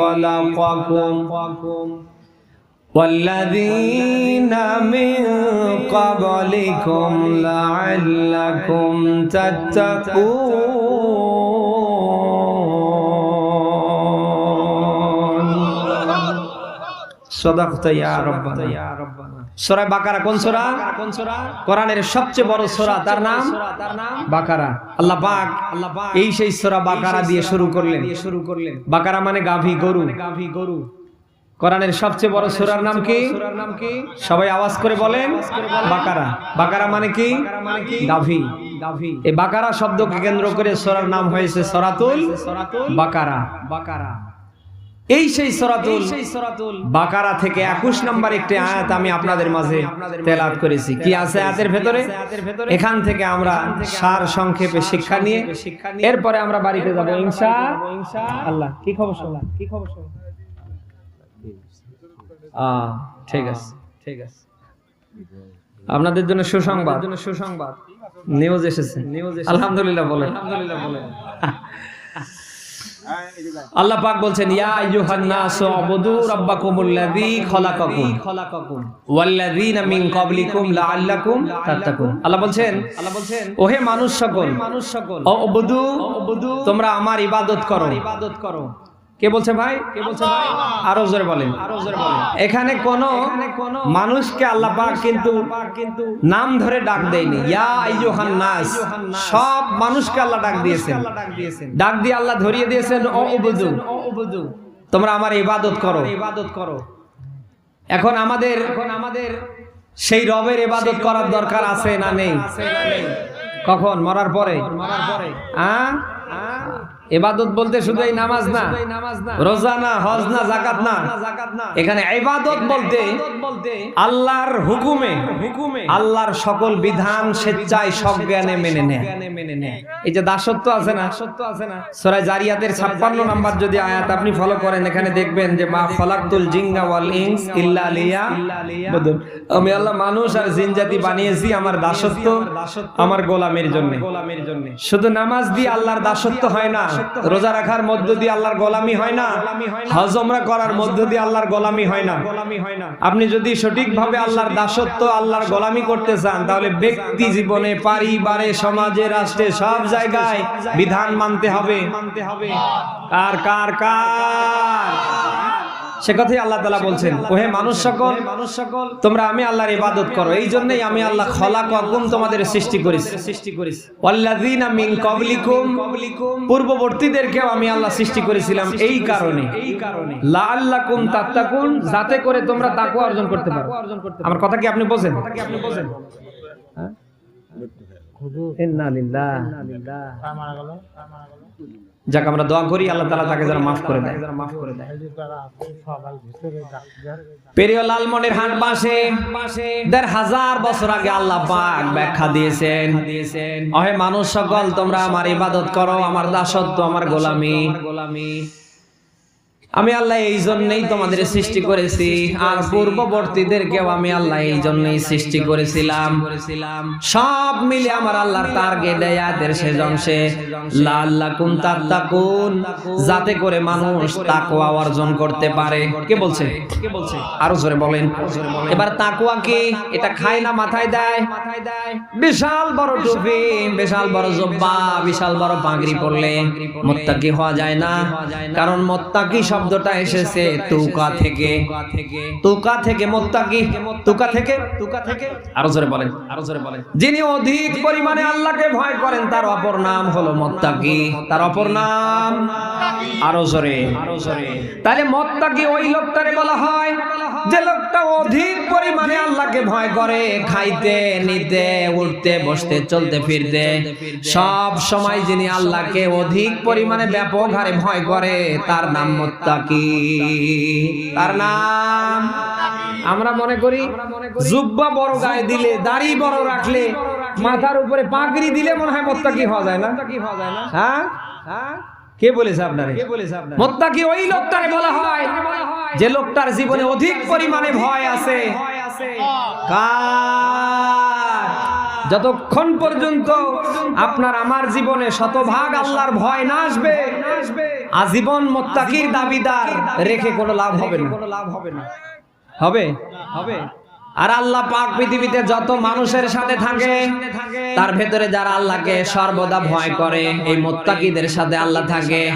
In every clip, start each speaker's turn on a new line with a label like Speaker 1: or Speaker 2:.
Speaker 1: خلقكم والذين من قبلكم لعلكم تتقون. صدقت يا ربنا. সূরা বাকারা কোন সূরা? কোন সূরা কোরআনের সবচেয়ে বড় সূরা, তার নাম? বাকারা। আল্লাহ আল্লাহ এই সেই সূরা বাকারা দিয়ে শুরু করলেন। শুরু করলেন বাকারা মানে গাভী গরু। গাভী গরু কোরআনের সবচেয়ে বড় সূরার নাম কি? সবাই আওয়াজ করে বলেন, বাকারা। বাকারা মানে কি? গাভী। এই বাকারা শব্দকে কেন্দ্র করে সূরার নাম হয়েছে সরাতুল বাকারা বাকারা। এই সেই সরাতুল বাকারা থেকে 21 নম্বর একটি আয়াত আমি আপনাদের মাঝে তেলাওয়াত করেছি। কি আছে আয়াতের ভেতরে? এখান থেকে আমরা সার সংক্ষেপে শিক্ষা নিয়ে এরপরে আমরা বাড়িতে যাব ইনশা আল্লাহ। কি খবর শোনা? কি খবর শোনা? আহ ঠিক আছে ঠিক আছে। আপনাদের জন্য সুসংবাদ। জন্য সুসংবাদ। নিউজ এসেছে। নিউজ আলহামদুলিল্লাহ বলেন। আলহামদুলিল্লাহ বলেন। আল্লাহ পাক বলছেন ইয়া আইয়ুহান নাস উবুদু রাব্বাকুমুল্লাযী খালাকাকুম। খলাকাকুম ওয়াল্লাযীনা মিন ক্বাবলিকুম লাআল্লাকুম তাত্তাকুন। আল্লাহ বলছেন আল্লাহ বলছেন ওহে মানুষ সকল মানুষ সকল উবুদু তোমরা আমার ইবাদত করো। ইবাদত করো। কে বলছে ভাই? কে বলছে ভাই? আরও জোরে বলেন। এখানে কোন মানুষকে আল্লাহ পাক কিন্তু নাম ধরে ডাক দেয়নি। ইয়া আইয়ুহান নাস। সব মানুষকে আল্লাহ ডাক দিয়েছেন। ডাক দিয়ে আল্লাহ ধরিয়ে দিয়েছেন ও উবুদু তোমরা আমার ইবাদত করো। ইবাদত করো। এখন আমাদের এখন আমাদের সেই রবের ইবাদত করার দরকার আছে না নেই? কখন? মরার পরে? মরার পরে। হ্যাঁ এবাদত বলতে শুধু এই নামাজ না, রোজা না, হজ না জাকাত না। এখানে ইবাদত বলতে আল্লাহর হুকুমে হুকুমে আল্লাহর সকল বিধান স্বেচ্ছায় সজ্ঞানে মেনে নেয়। এই যে দাসত্ব আছে না সত্য আছে না সূরা জারিয়াতের 56 নাম্বার যদি আয়াত আপনি ফলো করেন, এখানে দেখবেন যে মা খলাকতুল জিন্না ওয়াল ইনস ইল্লা লিয়া বদল আমি আল্লাহ মানুষ আর জিন জাতি বানিয়েছি আমার দাসত্ব, আমার গোলামের জন্য গোলামের জন্য। শুধু নামাজ দিয়ে আল্লাহর দাসত্ব হয় না রোজা রাখার মধ্য দিয়ে আল্লাহর গোলামি হয় না, হজ ওমরা করার মধ্য দিয়ে আল্লাহর গোলামি হয় না। আপনি যদি সঠিকভাবে আল্লাহর দাসত্ব, আল্লাহর গোলামি করতে চান, তাহলে ব্যক্তি জীবনে, পারিবারে, সমাজে, রাষ্ট্রে, সব জায়গায় বিধান মানতে হবে মানতে হবে। কার কার কার? সে কথাই আল্লাহ তালা বলছেন ওহে মানুষ সকল মানুষ সকল তোমরা আমি আল্লাহর ইবাদত করো। এই জন্যই আমি আল্লাহ খলা কখন তোমাদের সৃষ্টি করেছি সৃষ্টি করেছি মিন ক্বাবলিকুম পূর্ববর্তীদেরকেও আমি আল্লাহ সৃষ্টি করেছিলাম এই কারণে। এই কারণে। লাআল্লাকুম তাত্তাকুন যাতে করে তোমরা তাকওয়া অর্জন করতে পারো। আমার কথা কি আপনি বোঝেন? কথা কি আপনি বোঝেন? হ্যাঁ? ইন্না লিল্লাহ। যাক, আমরা দোয়া করি, আল্লাহ তালা তাকে যারা মাফ করে দেয়। পেরিয় লালমনের হাট বাসে, দেড় হাজার বছর আগে আল্লাহ পাক ব্যাখ্যা দিয়েছেন দিয়েছেন অহে মানুষ সকল, তোমরা আমার ইবাদত করো, আমার দাসত্ব, আমার গোলামি গোলামি। আমি আল্লাহ এই জন্যই তোমাদের সৃষ্টি করেছি। আর পূর্ববর্তীদেরকেও আমি আল্লাহ এই জন্যই সৃষ্টি করেছিলাম। সব মিলে আমার আল্লাহর টার্গেট আয়াতের শেষ অংশে লাল্লাকুম তাত্তাকুন, যাতে করে মানুষ তাকওয়া অর্জন করতে পারে। কে বলছে? কে বলছে আরও জোরে বলেন। এবার তাকওয়া কি? এটা খায় না মাথায় দেয়? বিশাল বড় টুপি, বিশাল বড় জব্বা, বিশাল বড় পাগড়ি পরলে মোত্তাকি হওয়া যায় না। কারণ মোত্তাকি শব্দটা এসেছে তুকা থেকে। তুকা থেকে মোত্তাকি। তুকা থেকে? তুকা থেকে আরও জোরে বলেন, আরও জোরে বলেন। যিনি অধিক পরিমাণে আল্লাহকে ভয় করেন, তার অপর নাম হলো মোত্তাকি। তার অপর নাম? আরও জোরে আরও জোরে। তাহলে মত্তাকি ওই লোকটারে বলা হয়, যে লোকটা অধিক পরিমাণে আল্লাহকে ভয় করে, খাইতে, নিতে, উঠতে, বসতে, চলতে, ফিরতে। সব সময় যিনি আল্লাহকে অধিক পরিমাণে ব্যাপক হারে ভয় করে, তার নাম মোত্তাকি তার নাম আমরা মনে করি জুব্বা বড় গায়ে দিলে, দাড়ি বড় রাখলে, মাথার উপরে পাগড়ি দিলে মনে হয় মোত্তাকি হওয়া যায় না? হ্যাঁ? হ্যাঁ কে বলেছে আপনারে? মোত্তাকি ওই লোকটারে বলা হয় যে লোকটার জীবনে অধিক পরিমাণে ভয় আছে। যতক্ষণ পর্যন্ত আপনার আমার জীবনে শতভাগ আল্লাহর ভয় না আসবে আজীবন মোত্তাকির দাবিদার রেখে কোনো লাভ হবে না। কোনো লাভ হবে না। হবে? হবে। আর আল্লাহ পাক পৃথিবীতে যত মানুষের সাথে থাকে তার ভেতরে যারা আল্লাহকে সর্বদা ভয় করে এই মোত্তাকিদের সাথে আল্লাহ থাকে।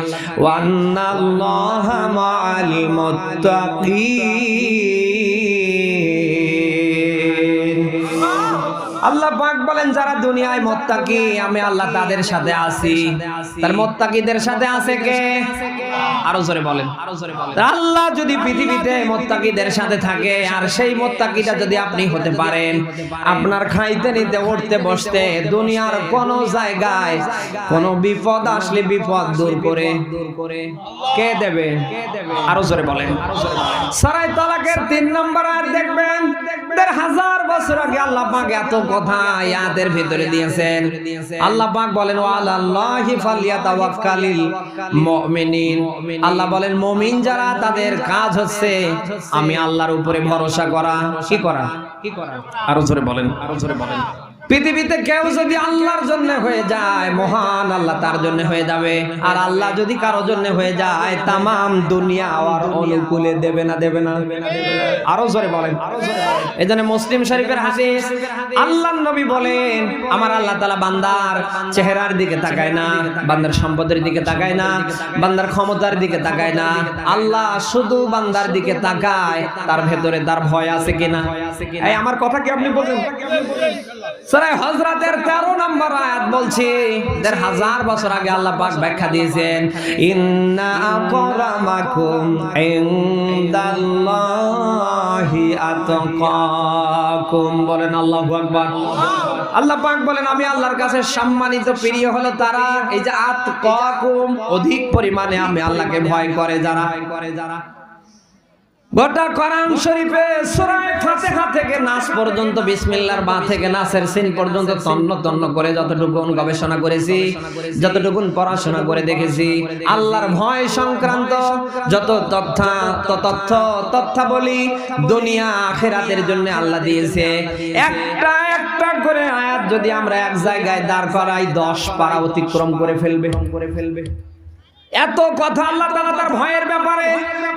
Speaker 1: আল্লাহ বলেন, যারা দুনিয়ায় মোত্তাকি, আমি আল্লাহ তাদের সাথে আছি। তার মোত্তাকিদের সাথে আছে কে? আরও জোরে বলেন। আল্লাহ যদি পৃথিবীতে মোত্তাকিদের সাথে থাকে, আর সেই মোত্তাকিটা যদি আপনি হতে পারেন, আপনার খাইতে, নিতে, উঠতে, বসতে, দুনিয়ার কোন জায়গায় কোন বিপদ আসলে বিপদ দূর করে। কে দেবে? আরও জোরে বলেন। সারাই তালাকের তিন নম্বর আর দেখবেন হাজার বছর আগে আল্লাহ পাক এত কথা ইয়াদের ভিতরে দিয়েছেন। আল্লাহ পাক বলেন, ওয়ালাল্লাহি ফালিয়াতাওয়াক্কালিল মুমিনিন। আল্লাহ বলেন, মুমিন যারা, তাদের কাজ হচ্ছে আমি আল্লাহর উপরে ভরসা করা। কি করা? কি করা? আরও জোরে বলেন, আরও জোরে বলেন। পৃথিবীতে কেউ যদি আল্লাহর জন্য হয়ে যায়, মহান আল্লাহ তার জন্য হয়ে যাবে। আর আল্লাহ যদি কারও জন্য হয়ে যায়, তামাম দুনিয়া আর অনুকূলে দেবে না দেবে না আরও জোরে বলেন। এই জন্য মুসলিম শরীফের হাদিস, আল্লাহর নবী বলেন, আমার আল্লাহ তাআলা বান্দার চেহারার দিকে তাকায় না, বান্দার সম্পদের দিকে তাকায় না, বান্দার ক্ষমতার দিকে তাকায় না। আল্লাহ শুধু বান্দার দিকে তাকায়, তার ভেতরে তার ভয় আছে কিনা? আমার কথা কি আপনি বলেন? সূরা হযরতের 13 নম্বর আয়াত বলছি, দেড় হাজার বছর আগে আল্লাহ পাক ব্যাখ্যা দিয়েছেন, ইন্না আকরামাকুম ইনদাল্লাহি আতকাকুম। বলেন আল্লাহু আকবার। আল্লাহ পাক বলেন, আমি আল্লাহর কাছে সম্মানিত প্রিয় হলো তারা, এই যে আতকাকুম, অধিক পরিমাণে আমি আল্লাহকে ভয় করে যারা করে যারা। গোটা কোরআন শরীফে সূরা ফাতিহা থেকে নাস পর্যন্ত বিসমিল্লাহর বা থেকে নাসের সিন পর্যন্ত তন্ন তন্ন করে যতটুকু গবেষণা করেছি যতটুকু পড়াশোনা করে দেখেছি, আল্লাহর ভয় সংক্রান্ত যত তথ্য তথ্য তথ্য বলি দুনিয়া আখেরাতের জন্য আল্লাহ দিয়েছে। একটা একটা করে আয়াত যদি আমরা এক জায়গায় দাঁড় করাই, দশ পারা অতিক্রম করে ফেলবে করে ফেলবে। এত কথা আল্লাহ তাআলা তার ভয়ের ব্যাপারে।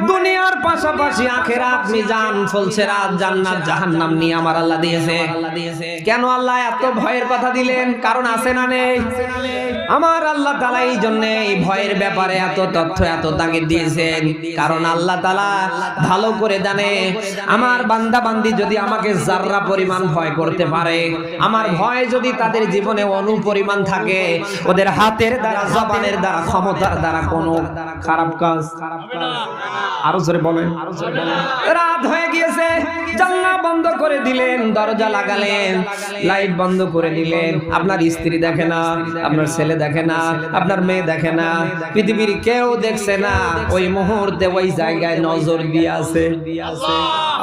Speaker 1: দুনিয়ার পাশাপাশি আখেরাত মিজান ফুলসেরাত জান্নাত জাহান্নাম নিয়ে আমার আল্লাহ দিয়েছে। কেন আল্লাহ এত ভয়ের কথা দিলেন? কারণ আছে না নেই। আমার আল্লাহ তাআলা এই জন্য এই ভয়ের ব্যাপারে এত তথ্য এত তাগিদ দিয়েছেন। কারণ আল্লাহ তাআলা ভালো করে জানে আমার বান্দা বান্দি যদি আমাকে জাররা পরিমাণ ভয় করতে পারে আমার ভয় যদি তাদের জীবনে অনু পরিমাণ থাকে ওদের হাতের দ্বারা জবানের দ্বারা ক্ষমতার দ্বারা কোনো খারাপ কাজ আরও জোরে বলেন। রাত হয়ে গিয়েছে। করে দিলেন, দরজা লাগালেন, লাইট বন্ধ করে দিলেন। আপনার স্ত্রী দেখে না, আপনার ছেলে দেখে না, আপনার মেয়ে দেখে না, পৃথিবীর কেউ দেখছে না। ওই মুহূর্তে ওই জায়গায় নজর দিয়ে আছে।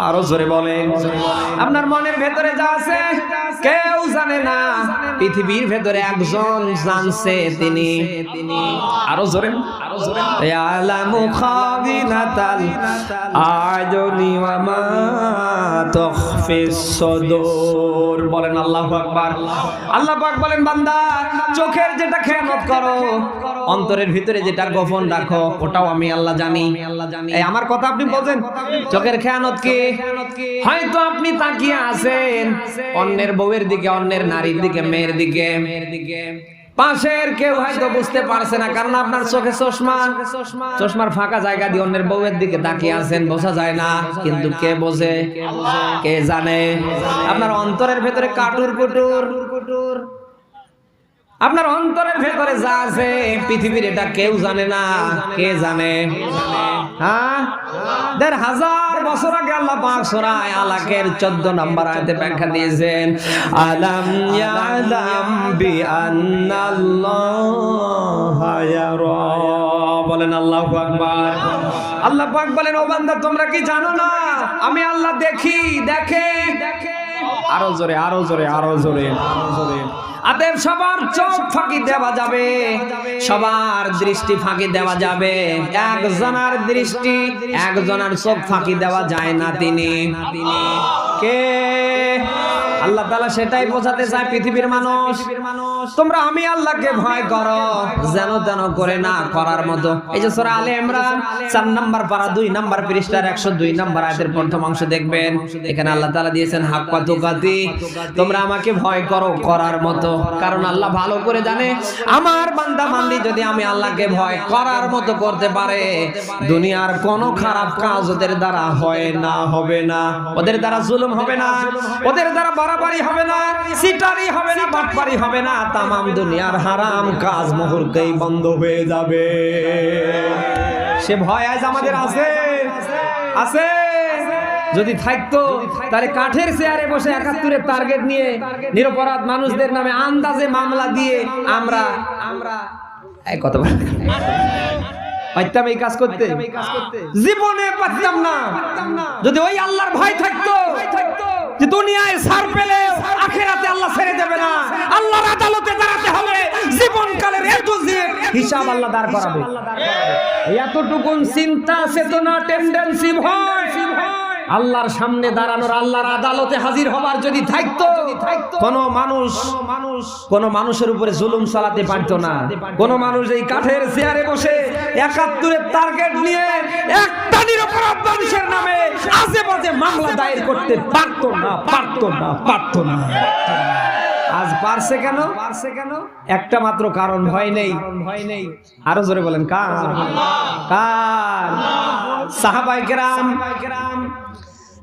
Speaker 1: আরও জোরে বলেন। আপনার মনের ভেতরে যা আছে, কেউ জানে না। পৃথিবীর ভেতরে একজন জানছে তিনি। আরও জোরে আরও জোরে। ওয়া মা তুখফিস সুদূর। বলেন আল্লাহু আকবার। আল্লাহ পাক বলেন, বান্দা, চোখের যেটা খেয়ানত করো, অন্তরের ভিতরে যেটা গোপন রাখো, ওটাও আমি আল্লাহ জানি। আমার কথা আপনি বোঝেন? চোখের খেয়ানত কি? হয়তো আপনি তাকিয়ে আছেন অন্যের বউয়ের দিকে, অন্যের নারীর দিকে মেয়ের দিকে মেয়ের দিকে। পাশের কেউ হয়তো বুঝতে পারছে না, কারণ আপনার চোখে চশমা। চশমার ফাঁকা জায়গা দিয়ে অন্যের বউয়ের দিকে তাকিয়ে আছেন, বোঝা যায় না কিন্তু কে বোঝে? কে জানে? আপনার অন্তরের ভেতরে কাটুর কুটুর কুটুর আপনার অন্তরের ভেতরে যা আছে, পৃথিবীর এটা কেউ জানে না। কে জানে? হ্যাঁ? দেড় হাজার বছর আগে আল্লাহ পাক সূরা আলাকের 14 নম্বর আলাম বলেন, আল্লাহু বলেন, ও বান্দা, তোমরা কি জানো না? আমি আল্লাহ দেখি দেখে দেখে। আরও জোরে আরও জোরে আরও জোরে আরও জোরে। আতেব সবার চোখ ফাঁকি দেওয়া যাবে। সবার দৃষ্টি ফাঁকি দেওয়া যাবে। একজনের দৃষ্টি, একজনের চোখ ফাঁকি দেওয়া যায় না তিনি। কে? আল্লাহ তাআলা সেটাই বোঝাতে চায় পৃথিবীর মানুষ। তোমরা আমি আল্লাহকে ভয় করো যেন তেন করে না করার মতো। এই যে সূরা আলে ইমরান 4 নাম্বার পারা 2 নাম্বার পৃষ্ঠার 102 নাম্বার আয়াতের প্রথম অংশ দেখবেন। এখানে আল্লাহ তাআলা দিয়েছেন হাক্কা তুকাতি। তোমরা আমাকে ভয় করো করার মতো। কারণ আল্লাহ ভালো করে জানে আমার বান্দা বান্দি যদি আমি আল্লাহকে ভয় করার মতো করতে পারে দুনিয়ার কোন খারাপ কাজ ওদের দ্বারা হয় না হবে না। ওদের দ্বারা জুলুম হবে না। ওদের দ্বারা বাড়াবাড়ি হবে না সিটারি হবে না বাটপারি হবে না তামাম দুনিয়ার হারাম কাজ মুহূর্তেই বন্ধ হয়ে যাবে। সে ভয় আজ আমাদের আছে। আছে। যদি থাকতো তাহলে কাঠের চেয়ারে বসে একাত্তরের টার্গেট নিয়ে নিরপরাধ মানুষদের নামে আন্দাজে মামলা দিয়ে আমরা আমরা এই কথা পারতাম এই কাজ করতে। জীবনে পারতাম না। যদি ওই আল্লাহর ভয় থাকতো। যে দুনিয়ায় সার পেলে আখেরাতে আল্লাহ ছেড়ে দেবে না। আল্লাহর আদালতে দাঁড়াতে হবে জীবনকালের এ টু হিসাব আল্লাহ দাঁড় করাবে। এতটুকুন চিন্তা, চেতনা টেন্ডেন্সি ভয়। আল্লাহর সামনে দাঁড়ানোর আল্লাহর আদালতে হাজির হবার যদি থাকতো কোন মানুষ মানুষ কোন মানুষের উপরে জুলুম চালাতে পারতো না। কোন মানুষ এই কাঠের চেয়ারে বসে একাত্তরের টার্গেট নিয়ে একটা নিরপরাধ মানুষের নামে মামলা দায়ের করতে পারতো না পারতো না পারতো না। আজ পারছে কেন? পারছে কেন? একটা মাত্র কারণ ভয় নেই ভয় নেই। আরও জোরে বলেন, কার? কার? সাহাবাই কেরাম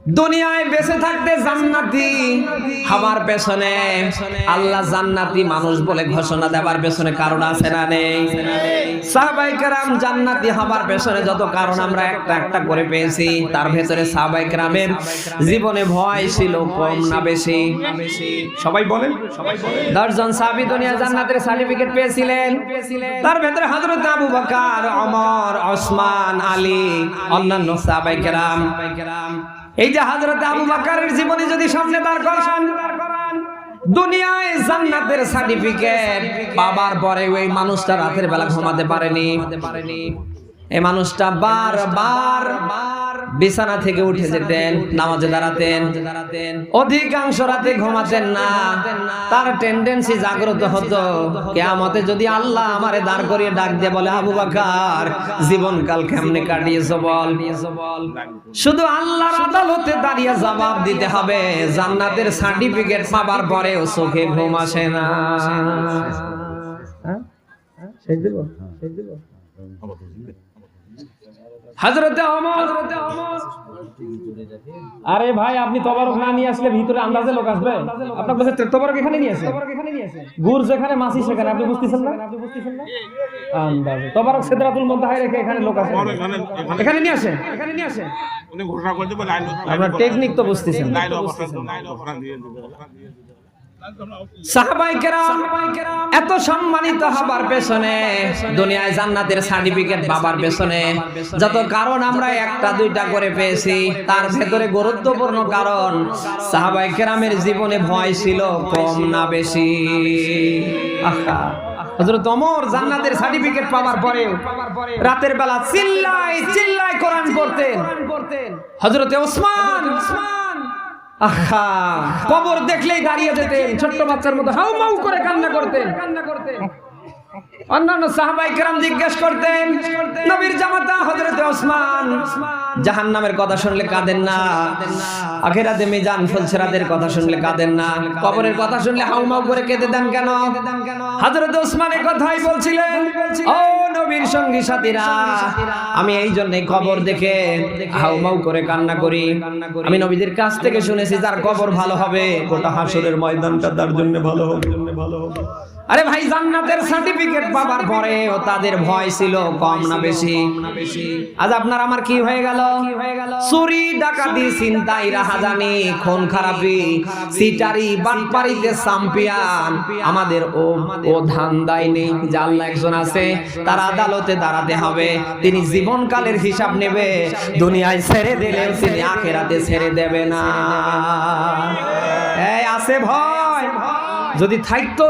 Speaker 1: দুনিয়ায় বেঁচে থাকতে জান্নাতি, হবার পেছনে আল্লাহ জান্নাতি মানুষ বলে ঘোষণা দেবার পেছনে কারণ আছে না নেই? সাহাবাই কেরাম জান্নাতি হবার পেছনে যত কারণ আমরা একটা একটা করে পেয়েছি, তার ভেতরে সাহাবাই কেরামের জীবনে ভয় ছিল কম না বেশি। সবাই বলেন। দশজন সাহাবী দুনিয়া জান্নাতের সার্টিফিকেট পেয়েছিলেন। তার ভেতরে হযরত আবু বকর, ওমর, ওসমান, আলী, অন্যান্য সাহাবাই কেরাম। এই যে হাজরত আবু বাকারের জীবনী যদি সামনে দাঁড় করান, দুনিয়ায় সার্টিফিকেট বাবার পরে ওই মানুষটা রাতের বেলা ঘুমাতে পারেনি। এই মানুষটা বার বার বার বিছানা থেকে উঠে যেতেন নামাজে দাঁড়াতেন অধিকাংশ রাতে ঘুমাতেন না তার টেন্ডেন্সি জাগ্রত হতো কেয়ামতে যদি আল্লাহ আমারে দাঁড় করিয়ে ডাক দিয়ে বলে আবু বাকার জীবনকাল কেমনে কাটিয়েছো বল শুধু আল্লাহর আদালতে দাঁড়িয়ে জবাব দিতে হবে জান্নাতের সার্টিফিকেট পাবার পরেও চোখে ঘুম আসে না হ্যাঁ? হ্যাঁ? দিব? শেষ দিব? আরে ভাই আপনি তবারক না নিয়ে আসলে ভিতরে আন্দাজে লোক আসবে। আপনার বলছে তবারক এখানে নিয়ে আসে? গুড় যেখানে মাছি সেখানে আপনি বুঝতেছেন না? আন্দাজে। তবারক সিদরাতুল মুনতাহায় রেখে এখানে লোক আসে। এখানে নিয়ে আসে? এখানে নিয়ে আসে?
Speaker 2: উনি ঘোষণা করে দেবে লাইন
Speaker 1: আপনার টেকনিক তো বুঝতেছেন। না।
Speaker 2: লাইন অবস্থান লাইন অবস্থান দিয়ে দেবে।
Speaker 1: সাহাবাই কেরাম পাবার গুরুত্বপূর্ণ কারণ সাহাবাই কেরামের জীবনে ভয় ছিল কম না বেশি। ওমর জান্নাতের সার্টিফিকেট পাওয়ার পরেও রাতের বেলা চিল্লাই চিল্লাই কোরআন পড়তেন। ওসমান আহা, কবর দেখলেই দাঁড়িয়ে যেতেন, ছোট্ট বাচ্চার মতো হাউ মাউ করে কান্না করতেন কান্না করতেন। অন্যান্য সাহাবাই কেরাম জিজ্ঞেস করতেন, নবীর জামাতা হযরত ওসমান, জাহান্নামের কথা শুনলে কাঁদেন না, আখেরাতে মিজান ফুলসেরাতের কথা শুনলে কাঁদেন না, কবরের কথা শুনলে হাউমাউ করে কেঁদে দেন কেন? হযরত ওসমানের কথাই বলছিলেন, ও নবীর সঙ্গী সাথীরা, আমি এই জন্য কবর দেখে হাউমাউ করে কান্না করি। আমি নবীদের কাছ থেকে শুনেছি, যার কবর ভালো হবে, গোটা হাসরের ময়দানটা তার জন্য ভালো হবে ভালো হবে। আরে ভাই, জান্নাতের সার্টিফিকেট পাবার পরেও তাদের ভয় ছিল, কম না বেশি। আজ আপনার আমার কি হয়ে গেল? চুরি, ডাকাতি চিন্তাই রাহাজানি, খুন খারাপি, সিটারি বাটপারিতে চ্যাম্পিয়ন আমাদের ও ও ধান্দাই নেই আল্লাহ একজন আছে, তার আদালতে দাঁড়াতে হবে। তিনি জীবনকালের হিসাব নেবে, দুনিয়ায় ছেড়ে দিলেও তিনি আখেরাতে ছেড়ে দেবে না। এই, আছে ভয়। যদি থাকতো,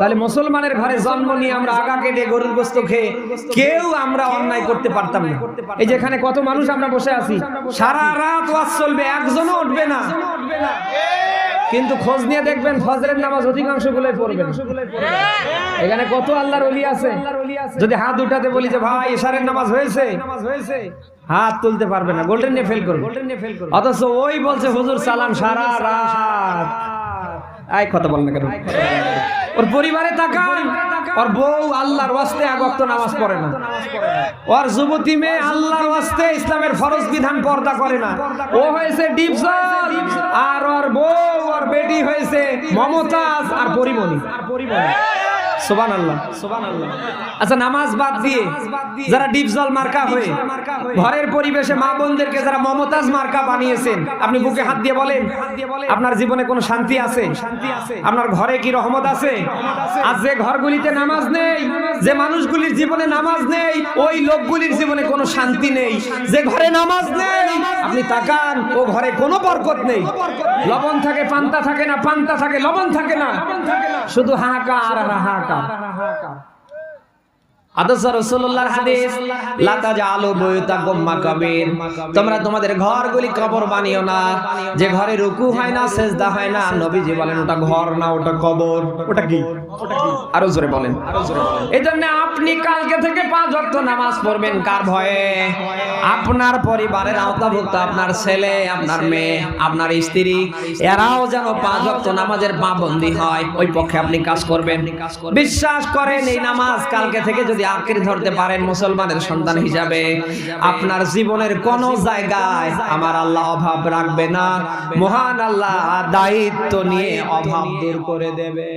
Speaker 1: তাহলে মুসলমানের ঘরে জন্ম নিয়ে আমরা আগা কেটে গরুর গোস্ত খেয়ে কেউ আমরা অন্যায় করতে পারতাম না। এই যেখানে কত মানুষ আমরা বসে আছি, সারা রাত ওয়াজ চলবে, একজনও উঠবে না। কিন্তু খোঁজ নিয়ে দেখবেন ফজরের নামাজ অধিকাংশ গুলোই পড়বে এখানে কত আল্লাহর ওলি আছে? যদি হাত উঠাতে বলি যে, ভাই, এশারের নামাজ হয়েছে। হাত তুলতে পারবে না। গোল্ডেন নিয়ে ফেল করবে। অথচ ওই বলছে, হুজুর সালাম সারা রাত। আয় কথা বল না কেন? ওর পরিবারে তাকান ওর বউ আল্লাহর ওয়াস্তে আগক্ত নামাজ পড়ে না। ওর যুবতী মেয়ে আল্লাহর ওয়াস্তে ইসলামের ফরজ বিধান পর্দা করে না। ও হয়েছে ডিপজল আর ওর বউ, ওর বেটি হয়েছে মমতাজ আর পরিমণি। সোবান আল্লাহ আচ্ছা নামাজ বাদ দিয়ে যারা ডিপজল মার্কা হয়ে ঘরের পরিবেশে মা বোনদেরকে যারা মমতাজ মার্কা বানিয়েছেন আপনি বুকে হাত দিয়ে বলেন আপনার জীবনে কোনো শান্তি আছে? আপনার ঘরে কি রহমত আছে? আর যে ঘরগুলিতে নামাজ নেই যে মানুষগুলির জীবনে নামাজ নেই ওই লোকগুলির জীবনে কোনো শান্তি নেই। যে ঘরে নামাজ নেই। আপনি তাকান ও ঘরে কোনো বরকত নেই। লবণ থাকে পান্তা থাকে না পান্তা থাকে লবণ থাকে না। শুধু হাহাকার আর হাহাকার। হাহাকার আদর্শ রাসূলুল্লাহর হাদিস লা তাজআলু বুয়ুতাকুম মাকাবির। তোমরা তোমাদের ঘরগুলি কবর বানিও না। যে ঘরে রুকু হয় না সেজদা হয় না। নবীজি বলেন ওটা ঘর না ওটা কবর। ওটা কি? আরও জোরে বলেন। এই আপনি কালকে থেকে পাঁচ ওয়াক্ত নামাজ পড়বেন। কার ভয়ে? আপনার পরিবারের আওতাভুক্ত আপনার ছেলে আপনার মেয়ে আপনার স্ত্রী। এরাও যেন পাঁচ ওয়াক্ত নামাজের পাবন্দি হয়। ওই পক্ষে আপনি কাজ করবেন। বিশ্বাস করেন এই নামাজ কালকে থেকে যদি আঁকড়ে ধরতে পারেন মুসলমানের সন্তান হিসাবে। আপনার জীবনের কোন জায়গায় আমার আল্লাহ অভাব রাখবে না। মহান আল্লাহ দায়িত্ব নিয়ে অভাব দূর করে দেবে।